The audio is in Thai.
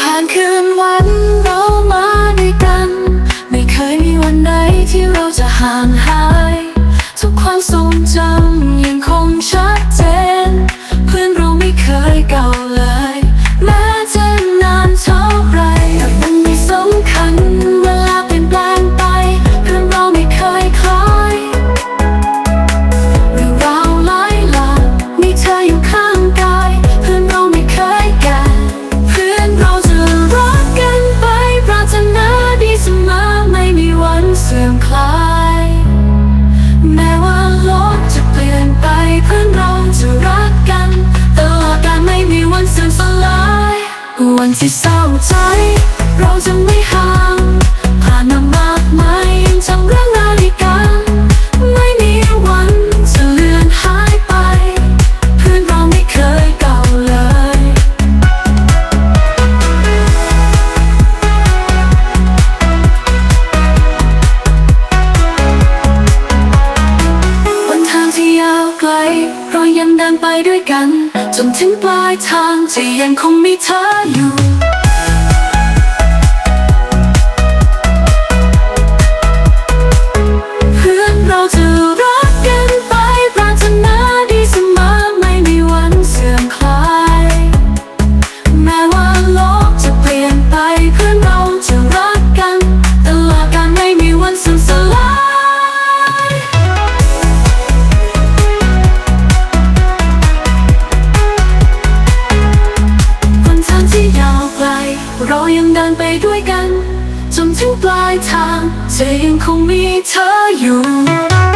ผ่านคืนวันเรามาด้วยกัน ไม่เคยมีวันไหนที่เราจะห่างหาย ที่เศร้าใจ เราจะไม่หา ลเรายังเดินไปด้วยกัน จนถึงปลายทางที่ยังคงมีเธออยู่ ยังเดินไปด้วยกัน จนถึงปลายทางจะยังคงมีเธออยู่